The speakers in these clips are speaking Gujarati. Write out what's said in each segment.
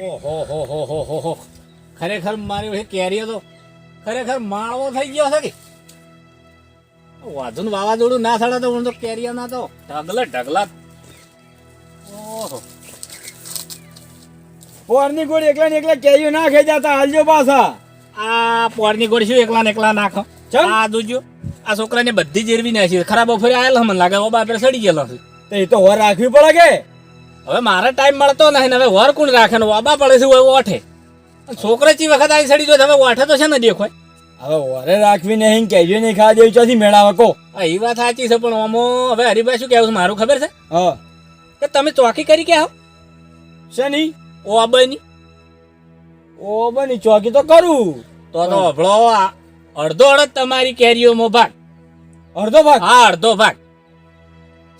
ઓહો હો હો હો હો હો. ખરેખર મારી ભાઈ કેરીઓ તો ખરેખર માળવો થઈ ગયો છે કે? વાંધું વાવાઝોડું ના થડે તો હું તો કેરીઓ ના તો. ઢગલા ઢગલા. ઓહો. પોરની ગોળી એકલા ને એકલા કેરીઓ ના ખાઈ જતા હાલજો પાછા. આ પોરની ગોળી શું એકલા ને એકલા નાખો? ચમ? આ દુજો આ છોકરાને બધી જેરવી નાખી ખરાબ બફોરે આયેલો મને લાગે આપણે સડી ગયેલો છે. તો એ તો હોર રાખવી પડે કે? હવે મારે ટાઈમ મળતો નહીં ને હવે વર કોણ રાખે ને વાબા પડે છે હોય ઓઠે. છોકરા ચી વખત આવી સડી જો હવે ઓઠે તો છે ને દેખોય હવે વરે રાખવી નહીં કેજો નહીં ખાવા દેવી ચોથી મેળાવે કો એ વાત સાચી છે પણ ઓમો હવે હરિભાઈ શું કહેવું મારું ખબર છે? હા. કે તમે ચોકી કરી કે આવો? નહીં ઓ અબની ઓ બની ચોકી તો કરું. તો તો અભળો અડધો અડધ તમારી કેરીઓમાં ભાગ. અડધો ભાગ? હા અડધો ભાગ.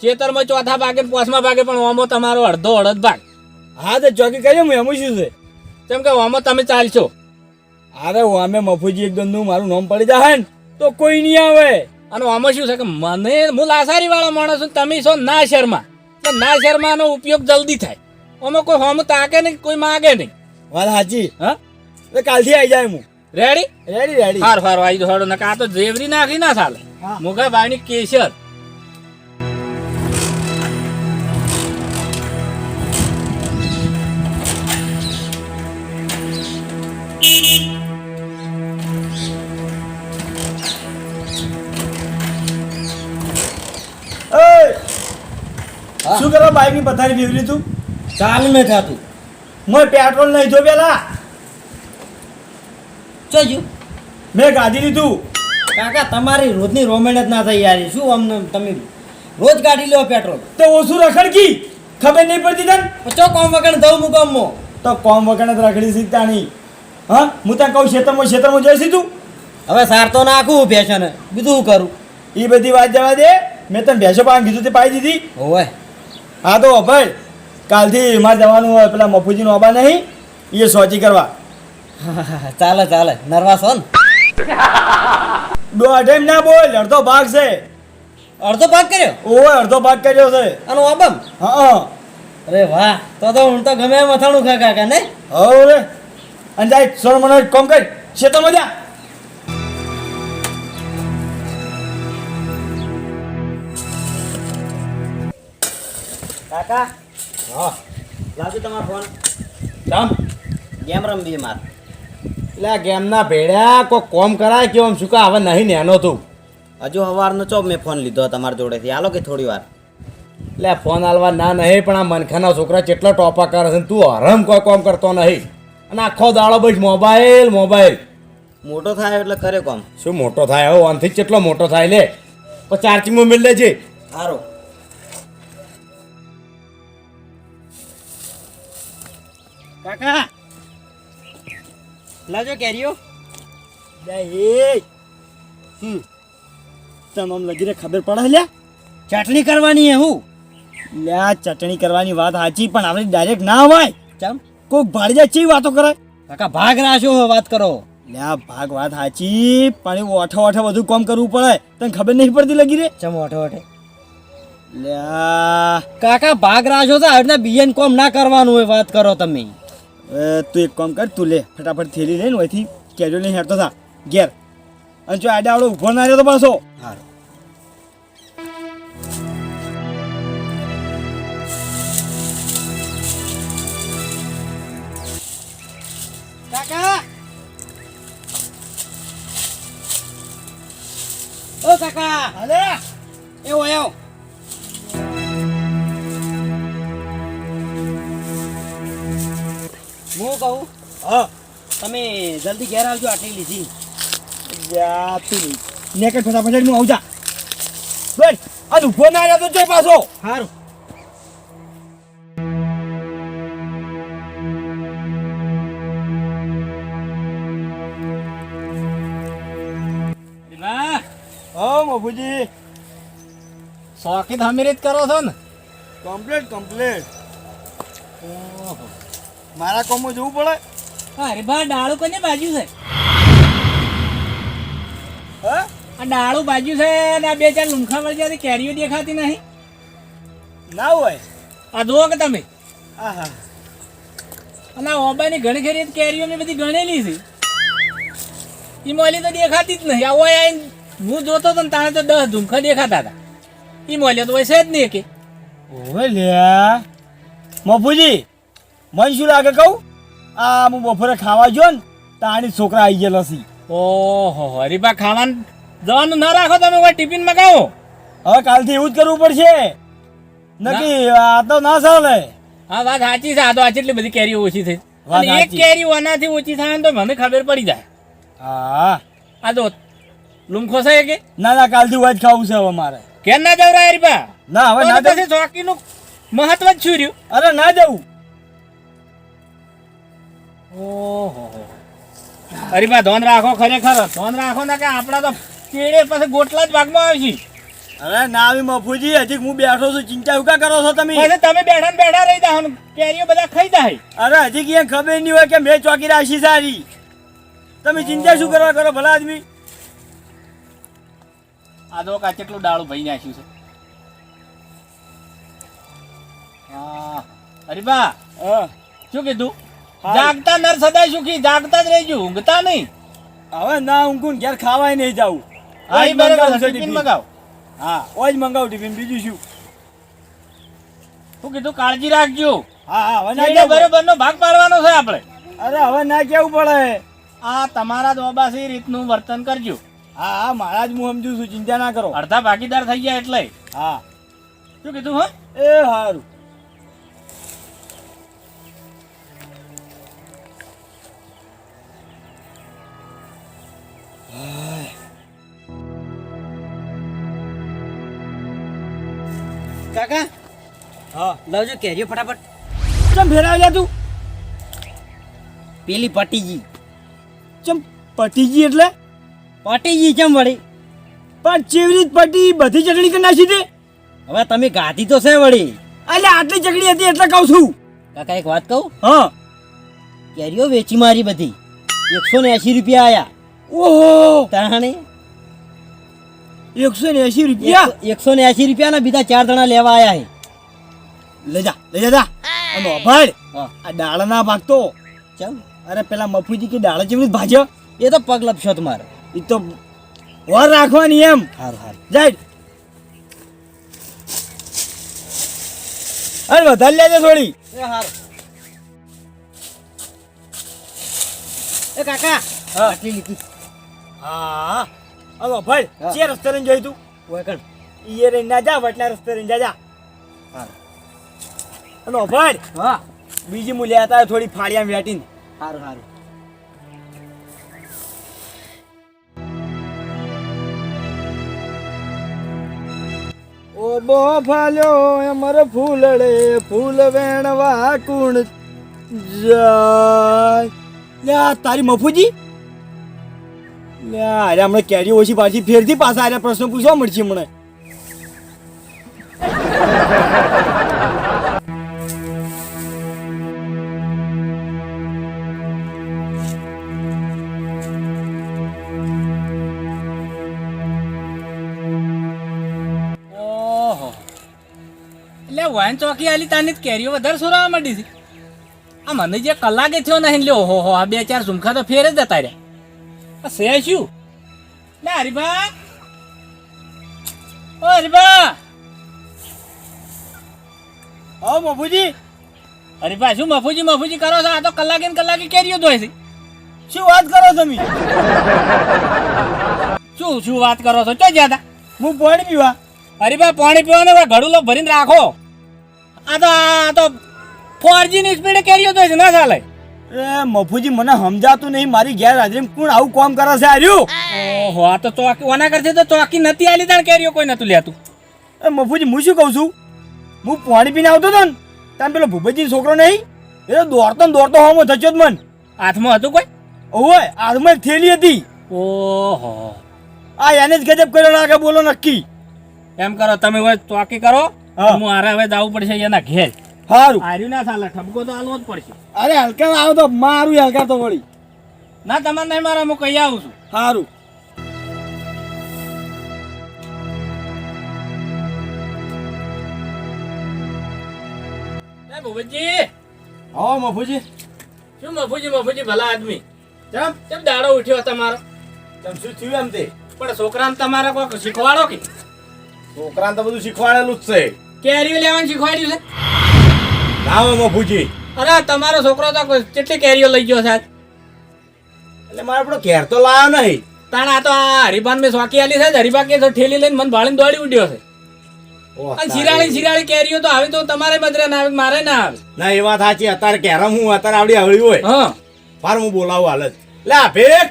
ચેતરમાં ચોથા ભાગે ને પાંચમા ભાગે પણ ઓમો તમારો અડધો અડધ ભાગ. હા તો ચોકી કર્યો હું એમ શું છે? કેમ કે ઓમો તમે ચાલશો. અરે ઓમે મફુજી એકદમનું મારું નામ પડી જાય ને તો કોઈ નહીં આવે. અને ઓમો શું છે કે મને હું લાસારી વાળો માણસ છું તમે છો ના શર્મા. તો ના શર્માનો ઉપયોગ જલ્દી થાય. ઓમે કોઈ હોમ તાકે નહીં કોઈ માગે નહીં. વાત સાચી. હા? તો કાલથી આવી જાય હું. રેડી રેડી રેડી હાર હાર આવી દોડો નકા આ તો જેવરી નાખી ના ચાલે. હા. મુગા ભાઈની કેસર. શું બાઈકની પથારી ફેરવી તું ચાલ મેં થતું મેં પેટ્રોલ નહીં જો પેલા. જોજો મેં ગાડી લીધું. કાકા તમારી રોજની રોમેન્ટ ના થઈ યાર. શું અમને તમે રોજ ગાડી લો પેટ્રોલ? તો ઓછું રખડકી ખબર નહીં પડતી તને? ચો કોમ વગર દઉં મુકામમાં તો કોમ વગર જ રખડી શીખતા નહીં હા? હું તને કહું ખેતરમાં ખેતરમાં જઈશ તું હવે સાર તો નાખું ફેશન બીજું શું કરું? એ બધી વાત જવા દે. મેં તને ભેંસો પાણી કીધું તે પાઈ દીધી. હોવે. હા તો ભાઈ કાલથી મારે જવાનું હોય પેલા મફુજીનો અબા નહીં એ સોચી કરવા. ચાલે ચાલે નર્વાસ હો ને. દોઢ એમ ના બોલ અડધો ભાગ છે. અડધો ભાગ કર્યો? ઓય અડધો ભાગ કર્યો છે. અને ઓબમ હા અરે વાહ તો તો હું તો ગમે મથાણું ખા કાકા નહીં? હો રે. અને જાય સોળ મને કોમ કર તો જા. કાકા? હા. લાવજો તમારો ફોન. તમ ગેમ રમવી માર. એટલે આ ગેમના ભેડ્યા કોઈ કોમ કરાય કે આમ શું કા હવે નહીં નેનો તું. હજુ સવારનો ચો મેં ફોન લીધો તમારી જોડેથી. હાલો કે થોડી વાર. એટલે ફોન આલવા ના નહીં પણ આ મનખાના છોકરા કેટલા ટોપા કરે છે તું હરમ કોઈ કોમ કરતો નહીં. અને આખો દાડો બસ મોબાઈલ મોબાઈલ. મોટો થાય એટલે કરે કોમ. શું મોટો થાય? હવે આનથી કેટલો મોટો થાય લે. પછી ચાર્જિંગમાં મોબાઈલ લેજે. સારું કાકા. લાજો કેરીઓ. હમ. તને આમ લગીને ખબર પડે લ્યા. ચટણી કરવાની હે હું. લ્યા ચટણી કરવાની વાત સાચી પણ આપણે ડાયરેક્ટ ના હોય. ચમ. કોક ભાડી જાય ચી વાતો કરે? કાકા ભાગ રાશો વાત કરો. લ્યા ભાગ વાત સાચી પણ એવું ઓઠો ઓઠો બધું કોમ કરવું પડે. તને ખબર નહીં પડતી લગી રે ચમ ઓઠો ઓઠે. લ્યા. કાકા ભાગ રાશો તો આજના બિયન કોમ ના કરવાનું હોય વાત કરો તમે. તું એક કામ કર તું લે. ફટાફટ થેલી લઈને ઓયથી કેજો લઈને હેરતો થા. ઘેર. અને જો આડે આવડો ઊભો ના રહ્યો તો પાછો. સારું કાકા! ઓ કાકા! અલે એવો એવો. હું કહું? હા. તમે જલ્દી ઘેર આવજો આટલી લીધી લ્યા તું. ને કે ફટાફટ હું આવું જા. બોલ. આ ઊભો ના રહ્યો તો જો પાછો. સારું મફુજી. શોખીન હમીરી કરો છો ને. Complete complete. મારા કોમમાં જવું પડે? અરે બા ડાળું કોને બાજુ છે? હ? આ ડાળું બાજુ છે અને આ બે ચાર લુંખા વળી કેરીઓ દેખાતી નહીં. ના હોય. આ જુઓ કે તમે. આહા અને આ ઓબાની ઘણી ખરી કેરીઓ મેં બધી ગણેલી છે. એ મોલી તો દેખાતી જ નહીં. આ આઈને હું જોતો તો ને તારે તો દસ ધૂમખા દેખાતા હતા. એ મોલ્યો તો વૈસે જ નહીં કે ઓવે લ્યા. મફુજી મને શું લાગે કહું? આ હું બપોરે ખાવા જો ને તાણી છોકરા આવી ગયેલા છે. ઓહો હરીબા ખાવાનું જવાનું ના રાખો તમે કોઈ ટિફિન મગાવો. હવે કાલથી એવું જ કરવું પડશે. નક્કી આ તો ના ચાલે. હા વાત સાચી છે આ તો આ એટલી બધી કેરીઓ ઓછી થઈ. અને એક કેરી આનાથી ઓછી થાય તો મને ખબર પડી જાય. હા. આ તો લુમખો છે કે? ના ના કાલથી હોય જ ખાવું છે હવે મારે. કેમ ના જવરા હરીબા? ના હવે ના પછી ચોકીનું મહત્વ જ શું રહ્યું? અરે ના જવું. ઓહો. હરીબા ધોન રાખો ખરેખર. ધોન રાખો ને કે આપણા તો કેળે પછી ગોટલા જ ભાગમાં આવે છે. અરે ના આવી મફુજી હજી હું બેઠો છું. ચિંતા ઉકા કરો છો તમે? અરે તમે બેઠા બેઠા રહી જાવ કેરીઓ બધા ખાઈ જાય. અરે હજી ક્યાં ખબર નહીં હોય કે મેં ચોકી રાખી સારી તમે ચિંતા શું કરવા કરો ભલા આદમી? આ તો કા કેટલું ડાળું ભઈ નાખ્યું છે. હા. હરીબા હા. શું કીધું. જાગતા નર સદાય સુખી જાગતા જ રહેજો ઊંઘતા નહીં. હવે ના ઊંઘું ઘેર ખાવાય નહીં જાવું આઈ બરાબર ટિફિન મંગાવ. હા ઓજ મંગાવ ટિફિન બીજું શું? તું કીધું? કાળજી રાખજો. હા હા હવે ના બરોબર નો ભાગ પાડવાનો છે આપણે. અરે હવે ના કેવું પડે? આ તમારા દોબાસી રીતનું વર્તન કરજો. હા હા મારા જ હું સમજુ છું ચિંતા ના કરો. અડધા ભાગીદાર થઈ ગયા એટલે. હા. શું કીધું હા? એ સારું કાકા? હા. લાવજો કેરીઓ ફટાફટ. ચમ ફેરાવ્યા તું? પેલી પટીજી. ચમ પટીજી એટલે? પટીજી ચમ વળી? પણ ચેવરી પટી બધી ચટણી કરી નાખી દે હવે તમે ગાધી તો છે વળી. એટલે આટલી ચકડી હતી એટલે કહું છું. કાકા એક વાત કહું? હા. કેરીઓ વેચી મારી બધી. એકસો ને એસી રૂપિયા આયા. ઓહો! તાણે? એકસો ને એસી રૂપિયા? એકસો ને એસી રૂપિયા ના બીજા ચાર જણા લેવા આયા હે. લઈ જા જા અને ભાઈ આ દાળ ના ભાગતો ચમ. અરે પેલા મફુજી કે દાળ જેવી ભાજ્યો? એ તો પગ લપશો તમારો એ તો વર રાખવાની એમ. હારું હારું. જાય. અરે વધારે લેજે થોડી. એ હારું. એ કાકા હા. આટલી લીધી. હા. હવે ભાઈ જે રસ્તે રહીને જોઈ તું? વેકણ ઈએ રહીને ના જા વટલા રસ્તે રહીને જા હારું. ભાઈ. હા. બીજી મૂલ્ય હતા થોડી ફાળિયા વેટીને. હારું હારું. ઓ બો ફાલ્યો અમર ફૂલડે ફૂલ વેણવા કુણ જાય? તારી મફુજી? અરે હમણાં કેરી ઓછી પાછી ફેરથી પાછા આરે પ્રશ્ન પૂછવા મળશે હમણાં. એટલે વાન ચોકી આલી તાની કેરીઓ વધારે સોરાવા માંડી છે. આ મને જે કલાકે થયો નહીં, લ્યો હો હો આ બે ચાર ઝુમખા તો ફેર જ જતા રહ્યા. સે શું? લે હરીભા. ઓ હરીભા. ઓ મફુજી. હરીભા શું મફુજી મફુજી કરો છો? આ તો કલાકે ને કલાકે કેરીઓ ધોય છે. શું વાત કરો તમે? શું શું વાત કરો છો? ચો જ્યાં હું પાણી પીવા. હરીભા પાણી પીવાનું હવે ઘડુલો ભરીને રાખો. આ તો આ તો ફોરજી ની સ્પીડે કેરીઓ ધોય છે ના ચાલે. એ મફુજી મને સમજાતું નહીં. મારી ગેર હાજરી કોણ આવું કામ કરે છે? આર્યું? ઓહો આ તો ચોકી ઓના કરશે તો ચોકી નથી આલી તાણ કેરીઓ કોઈ નતું લેતું. એ મફુજી હું શું કહું છું? હું પાણી પીને આવતો હતો ને પેલો ભૂપતજી છોકરો નહીં? એ તો દોડતો ને દોડતો હોમો થયો જ મન. હાથમાં હતું કોઈ? ઓય હાથમાં એક થેલી હતી. ઓહો. આ એને જ ગજબ કર્યો લાગે બોલો નક્કી. એમ કરો તમે ચોકી કરો હા. હું આરે હવે જવું પડશે એના ઘેર. ના ચાલે ઠપકો તો આલવો જ પડશે. અરે હલકા આવો તો મારું હલકા તો વળી. ના તમારે નહીં મારા હું કહી આવું છું. સારું એ હા મફુજી. શું મફુજી મફુજી ભલા આદમી? ચમ? કેમ દાડો ઉઠ્યો તમારો? ચમ શું થયું એમ તે? પણ છોકરાને તમારે કોક શીખવાડો કે? છોકરાને તો બધું શીખવાડેલું જ છે. કેરી લેવાનું શીખવાડ્યું છે? હોય મફુજી અરે તમારો છોકરો તો કેટલી કેરીઓ લઈ ગયો સાહેબ? એટલે મારે આપણો કેર તો લાવ્યો નહીં. તાણ આ તો આ હરિભાન મેં સ્વાકી આલી છે હરિભા કે ઠેલી લઈને મને ભાળીને દોડી ઉડ્યો છે. અને શિરાળી શિરાળી કેરીઓ તો આવે તો તમારે મદરે ના આવે મારે ના આવે. ના એ વાત સાચી. અત્યારે કેરમ હું અત્યારે આવડી આવડી હોય. હા. ફાર હું બોલાવું હાલ જ. લે આ ભેટ.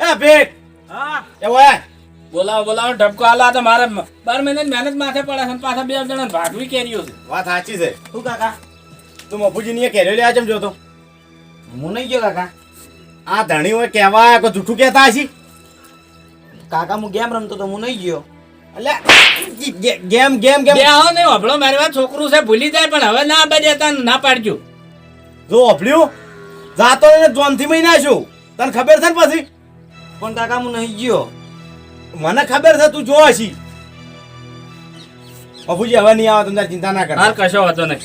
એ ભેટ. એ ઓય. બોલાવો બોલાવો ઢબકો આલા. તો મારે બાર મહિનાની મહેનત માથે પડે છે અને પાછા બે જણા ભાગવી કેરીઓ છે. વાત સાચી છે. શું કાકા? તું મફુજી ની કેરીઓ લે ચમ જોતો હું નહીં ગયો કાકા. આ ધણી હોય કહેવાય કે જૂઠું કહેતા હશી? કાકા હું ગેમ રમતો તો હું નહીં ગયો. એટલે ગેમ ગેમ ગેમ. બે હો નહીં હભળો મારી વાત છોકરું છે ભૂલી જાય પણ હવે ના બે દેતા ના પાડજો. જો અફડ્યું જાતો એને જોનથી મહિના છું. તને ખબર છે ને પછી? પણ કાકા હું નહીં ગયો. મને ખબર છે તું જોવા છી બાપુજી હવે નહીં આવે તમને ચિંતા ના હાલ કશો વાંધો નહીં.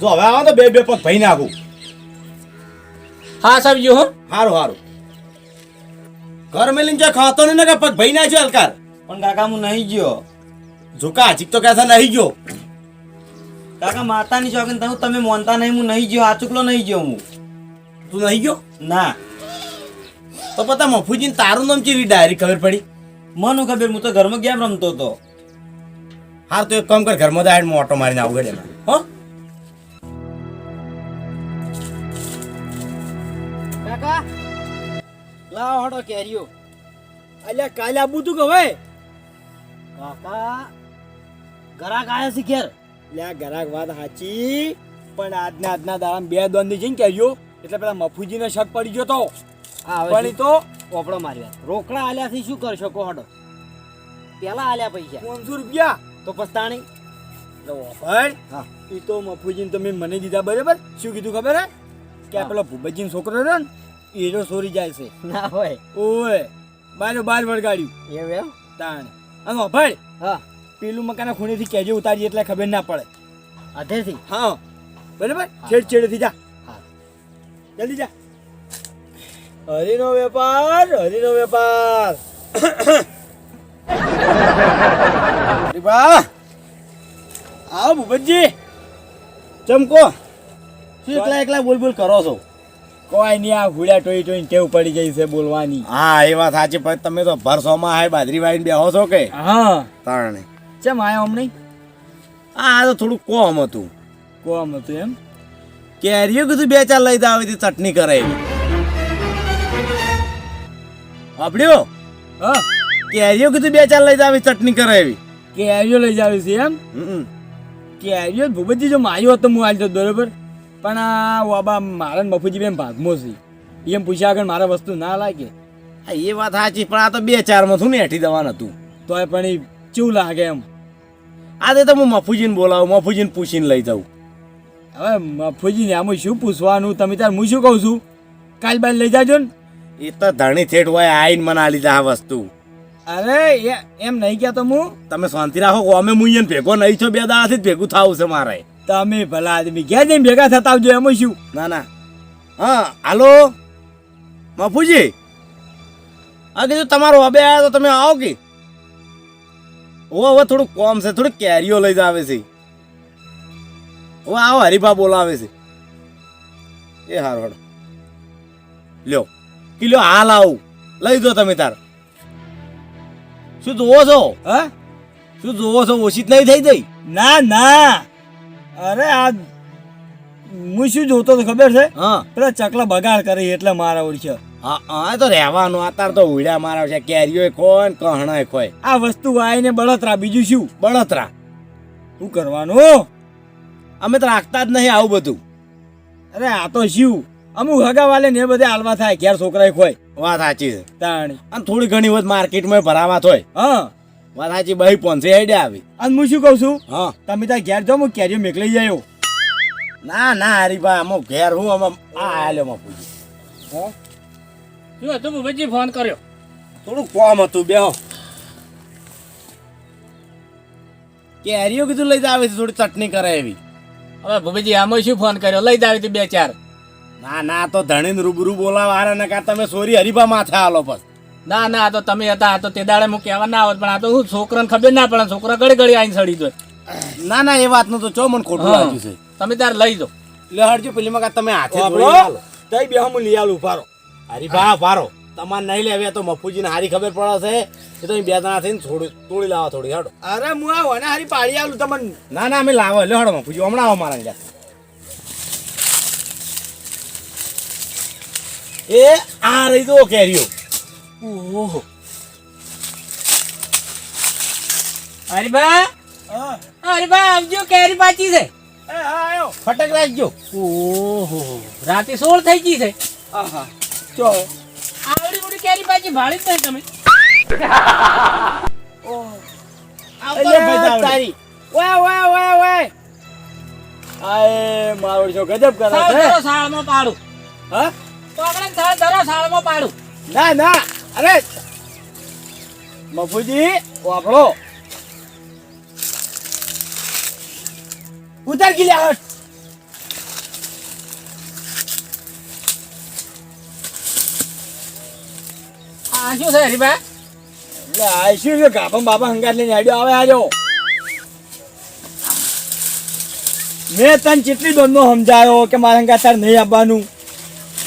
જો હવે આવે તો બે બે પગ ભાઈ નાખું. હા સમજ્યું હો. હારું હારું. ઘર મેલીને જો ખાતો નહીં ને કે પગ ભાઈ નાખ્યો હલકાર. પણ કાકા હું નહીં ગયો. ઝુકા હજીક તો કહેતા નહીં ગયો. કાકા માતાની શોખીન તમે તમે માનતા નહીં હું નહીં ગયો આ ચૂકલો નહીં ગયો હું. તું નહીં ગયો? ના. તો પતા મફુજીને તારું નામ ચીરી ડાયરી ખબર પડી? મને ખબર હું તો ઘરમાં કેમ રમતો હતો? હા તો એક કામ કર ઘરમાં દાડ ઓટો મારીને આવું ગડે હો? કાકા લાવો કેરીઓ. અલ્યા કાલે આબુ તું કે હવે કાકા ગરાક આયા છે ઘેર. લ્યા ગરાક વાત સાચી પણ આજના આજના દાડા બે દોંદી જઈને કહેજો એટલે પેલા મફુજીને શક પડી ગયો તો. આ પણ હવે તો ઓપડો મારી વાત રોકડા આલ્યાથી શું કરશો કો હડો. પેલા આલ્યા પૈસા. પાંચસો રૂપિયા? તો પસ્તાણી. હા. એ તો મફુજીને તમે મને દીધા બરાબર? શું કીધું ખબર હે? કે. પેલો ભૂપતજીનો છોકરો રહ્યો ને એ જો સોરી જાય છે. ના હોય. ઓય બાર બાર વળગાડ્યું. એવું એમ? તાણ. અને ભાઈ હા. પેલું મકાના ખૂણેથી કેજે ઉતારી એટલે ખબર ના પડે. અધેથી? હા. બરાબર? છેડ છેડેથી જા. હા. જલ્દી જા. હરીનો વેપાર હરીનો વેપાર. આવો ભૂપતજી. ચમકો. શું એકલા એકલા બોલ બોલ કરો છો? કોઈ નહીં આ હુડા ટોઈ ટોઈ ટેવ પડી જાય છે બોલવાની. હા એ વાત સાચી પણ તમે તો ભરસોમાં હાય બાજરી વાળીને બેહો છો કે? હા. તારણે ચમ આયો હમણે? આ તો થોડું કોમ હતું. કોમ હતું એમ? કેરીઓ કીધું બે ચાર લઈ આવી ચટણી કરે એવી આપડ્યો હા. કેરીઓ કીધું બે ચાર લઈ આવી ચટણી કરે એવી કેરીઓ લઈ જાવી છે એમ. કેરીઓ ભૂપતજી જો માર્યો હતો હું આલતો બરોબર? પણ આ વાબા મારા મફુજી બેન ભાગમો છે. એમ પૂછ્યા આગળ મારા વસ્તુ ના લાગે. હા, એ વાત સાચી પણ આ તો બે ચારમાં થયું ને હેઠી દવાનું હતું. તોય પણ એ કેવું લાગે એમ. આ તે તો હું મફુજીને બોલાવું મફુજીને પૂછીને લઈ જાઉં. હવે મફુજીને આમાં શું પૂછવાનું? તમે તાર હું શું કહું છું? કાલ બાલ લઈ જાજો ને. એ તો ધણી ઠેઠ હોય આઈને મને આલી દે આ વસ્તુ. અરે એમ નહીં કહેતો હું. તમે શાંતિ રાખો અમે મુઈયન ભેગો નહીં છો બે દાડાથી જ ભેગું થાવું છે મારે. તમે ભલા આદમી ઘેર જઈને ભેગા થતા આવજો એમાં શું? ના ના. હા હાલો. બાપુજી હા કીધું તમારો હવે આવ્યા તો તમે આવો કે? ઓ હવે થોડું કોમ છે થોડું કેરીઓ લઈ જ આવે છે. ઓ આવો હરીફા બોલાવે છે. એ હારો હડ લ્યો. કિલો હાલ આવું. લઈ દો તમે તાર. શું જોવો છો? હા? શું જોવો છો? ઓછી નહીં થઈ જઈ ના ના. અરે આ હું શું જોતો તો ખબર છે? હા. પેલા ચકલા બગાડ કરી એટલે મારા ઓળખ્યો હા હા તો રહેવાનું. અત્યારે તો ઉડ્યા મારા છે. કેરીઓ ખોય ને કહણાય ખોય. આ વસ્તુ આવીને બળતરા. બીજું શું? બળતરા. શું કરવાનું? અમે તો રાખતા જ નહીં આવું બધું. અરે આ તો શું? અમુક હગાવાલે ને બધે હાલવા થાય ઘેર છોકરા ખોય. વાત સાચી છે. તાણી. અને થોડી ઘણી વખત માર્કેટમાં ભરાવા થોય હા. વાત સાચી બહી પોંચે આઈડિયા આવી. અને હું શું કહું છું? હા. તમે ત્યાં ઘેર જાઓ હું કેરીઓ મેકલી જાય ના ના હરીભાઈ આમાં ઘેર હું આમાં આ હાલ્યો માં પૂછ્યું શું હતું? ભૂપતજી ફોન કર્યો. થોડું કોમ હતું બેહો. કેરીઓ કીધું લઈ જ આવે છે થોડી ચટણી કરે એવી હવે ભૂપતજી આમાં શું ફોન કર્યો? લઈ જ આવી હતી બે ચાર. ના ના તો ધણીને રૂબરૂ બોલાવા હારે ને કા તમે સોરી હરીફા માથે આલો બસ ના ના આ તો તમે હતા તો તે દાડે હું કહેવા ના આવત પણ આ તો હું છોકરાને ખબર ના પડે છોકરા ઘડી ઘડી આઈને સડી દો ના ના એ વાતનું તો ચો મને ખોટું લાગ્યું છે. તમે તાર લઈ જાઓ. લે હરજો પેલી માં તમે હાથે આલો. તઈ બે હું લઈ આલું ઉભારો. હરીફા ભારો તમારે નહીં લેવે તો મફુજીને હારી ખબર પડે છે. એ તો બે જણા થઈને થોડી તોડી લાવો થોડી હાડો. અરે હું આવો ને હારી પાડી આલું તમને. ના ના અમે લાવો. લે હાડો મફુજી હમણાં આવો મારા એ આ રહી તો કેરીઓ. ઓહો. હરીબા હરીબા આવજો કેરી પાચી છે. ફટક રાખજો. ઓહો. રાતે સોળ થઈ ગઈ છે. આહા. ચો આવડી મોટી કેરી પાછી ભાળી જ નહીં તમે. ભાઈ તારી. ઓય ઓય ઓય ઓય. આય મારો છો ગજબ કરે છે સાળમાં પાડું. હા? આપણે ધરો સાળમાં પાડું. ના ના. અરે મફુજી વાપરો. ઉતર ગઈ લ્યા હટ. આ શું છે એટલે આઈશું કે ગાભા બાબા હંગાત લઈને આડ્યો આવે આજો મેં તને કેટલી દોડનો સમજાયો કે મારા હંગાત તાર નહીં આવવાનું?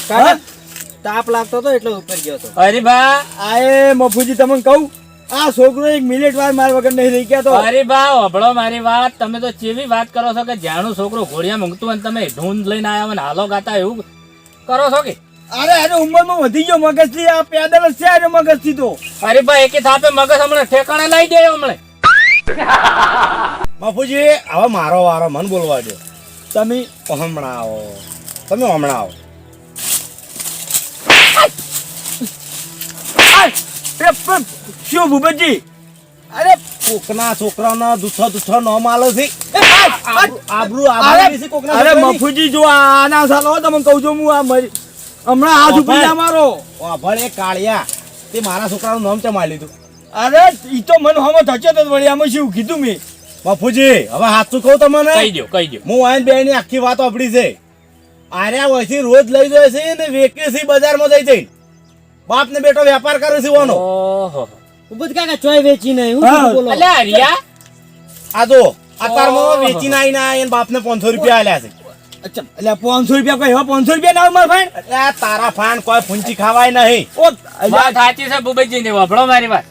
તાપ લાગતો હતો એટલે ઉપર ગયો હતો. હરીબા આએ મફુજી તમને કહું? આ છોકરો એક મિનિટ વાર મારા વગર નહીં રહી ગયા તો. અરે બા હભળો મારી વાત. તમે તો ચેવી વાત કરો છો કે જાણું છોકરો ઘોડિયા મૂકતું અને ને તમે ઢૂંઢ લઈને આવ્યા અને ને હાલો ગાતા એવું કરો છો કે? અરે અરે ઉંમરમાં વધી ગયો મગજથી. આ પેદલ જ છે આજે મગજથી તો. અરે ભાઈ એકે થાપે મગજ હમણાં ઠેકાણે લઈ જાય હમણે. બાપુજી હવે મારો વારો મન બોલવા દો તમે હમણાં આવો. તમે હમણાં આવો એ પ- ભૂપતજી. અરે કોકના છોકરાના દુઠો દુઠો ન માલો છે. આબરૂ આબરૂ કોકના અરે મફુજી જો આના સાલો તમને કહું છું હું આ મરી હમણાં હાથ ઉપર મારો. વાભળ એ કાળિયા. તે મારા છોકરાનું નામ ચમાઈ લીધું. અરે ઈ તો મને હમો થચો તો વળી આમાં શું કીધું મેં? બાપુજી હવે હાથું કહું તમને. કહી દો કહી દો હું આયન બેની આખી વાત આપડી છે. આર્યા વયથી રોજ લઈ જાય છે ને વેકે છે બજારમાં જઈ જઈ બાપ ને બેટો વેપાર કરે છે ઓનો. ઓહો. ઉભું કાકા ચોય વેચી નહીં હું બોલો? હરિયા. આ જો. વેચીને આવીને આ એને બાપને પાંચસો રૂપિયા આલ્યા છે. અચ્છા એટલે રૂપિયા કોઈ રૂપિયા ના મારા ભાઈ? એટલે તારા ફાન કોઈ ફૂંચી ખાવાય નહીં. ઓ વાત સાચી છે ને વભળો મારી વાત.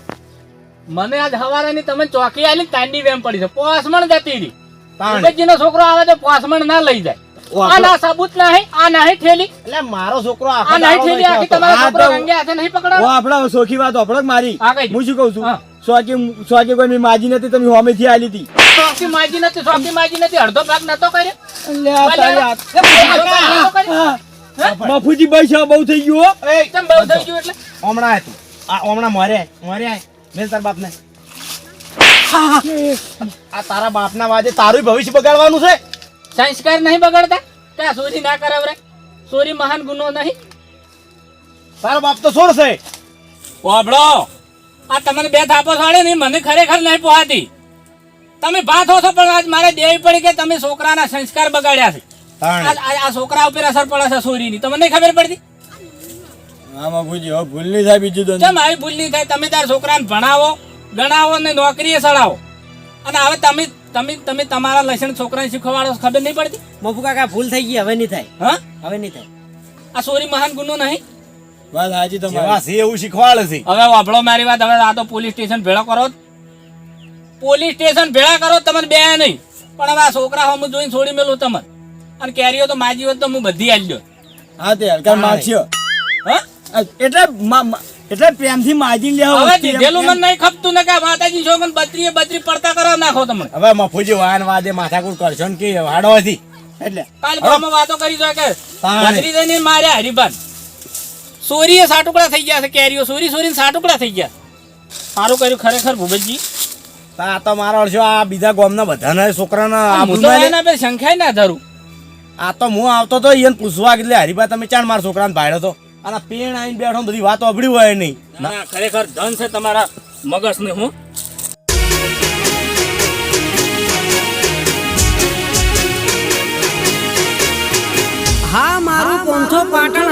મને આજ હવારેની તમે ચોકી આલી તાંડી વેમ પડી છે પોસમણ જતી રહી. ભૂપતજી નો છોકરો આવે તો પોસમણ ના લઈ જાય. આ ના સાબુત નહીં આ નહીં થેલી. એટલે મારો છોકરો આખો આ નહીં થેલી આખી તમારા છોકરો રંગે હાથે નહીં ઓ આપડા સોખી વાત આપડો મારી. હા, શું કહું છું? સોકી સ્વાગી સ્વાગી કોઈ માજી નથી તમે હોમેથી આલી હતી. સોકી માજી નથી સોકી માજી નથી અડધો ભાગ નતો કર્યો. ભાઈ છે બહુ થઈ ગયું એ એય, બહુ થઈ ગયું એટલે? હમણાં હતું આ હમણાં મરે મરે. મેલ તાર બાપને. આ તારા બાપના વાજે તારું ભવિષ્ય બગાડવાનું છે. સંસ્કાર નહીં બગડતા? ક્યાં ચોરી ના કરાવરે ચોરી મહાન ગુનો નહીં? તારો બાપ તો સોર છે. આ તમને બે થાપો સાડે નહીં મને ખરેખર નહીં પોહાતી. તમે ભાત હો છો પણ આજ મારે દેવી પડી કે તમે છોકરાના સંસ્કાર બગાડ્યા છે. આ- છોકરા ઉપર અસર પડે છે ચોરીની તમને નહીં ખબર પડતી? હવે ભૂલ નહીં થાય બીજું તો. કેમ આવી ભૂલ નહીં થાય? તમે તાર છોકરાને ભણાવો ગણાવો ને નોકરીએ સડાવો અને હવે તમે તમે તમે તમારા લક્ષણ છોકરાને શીખવાડો ખબર નહીં પડતી? મફુ કાકા ભૂલ થઈ ગઈ હવે નહીં થાય. હા? હવે નહીં થાય. આ સોરી મહાન ગુનો નહીં? તો જેવા તમારી એવું શીખવાડે છે. હવે વાપડો મારી વાત હવે આ તો પોલીસ સ્ટેશન ભેળો કરો. પોલીસ સ્ટેશન ભેળા કરો તમને બે નહીં. પણ હવે આ છોકરા હું જોઈને છોડી મેલું તમને અને કેરીઓ તો માજી હોત તો હું બધી આલી દો હા તે હલકા માગશો હા? એટલે એટલે પ્રેમથી માજી લેવો હવે દીધેલું મને નહીં ખપતું ને કે માતાજી છોકન બત્રીએ બત્રી પડતા કરવા નાખો તમને. હવે મફુજી વાન વાદે માથાકૂટ કરશો ને કે વાડો હતી. એટલે. કાલ ગામમાં વાતો કરી જો કે. બત્રી જઈને માર્યા હરિભાન. સોરીએ સાટુકડા થઈ ગયા છે કેરીઓ. સોરી સોરીને સાટુકડા થઈ ગયા. સારું કર્યું ખરેખર ભૂપેશજી આ તો મારો અડશો આ બીજા ગામના બધાના છોકરાના આ લે. સંખ્યા ના ધરું. આ તો હું આવતો તો એને પૂછવા એટલે હરીબા તમે ચાણ મારા છોકરાને ભાડ્યો તો? અને પેણ આવીને બેઠો બધી વાત અભડી હોય નહીં. ના ખરેખર ધન છે તમારા મગજ ને હું. હા મારું પંથો પાટણ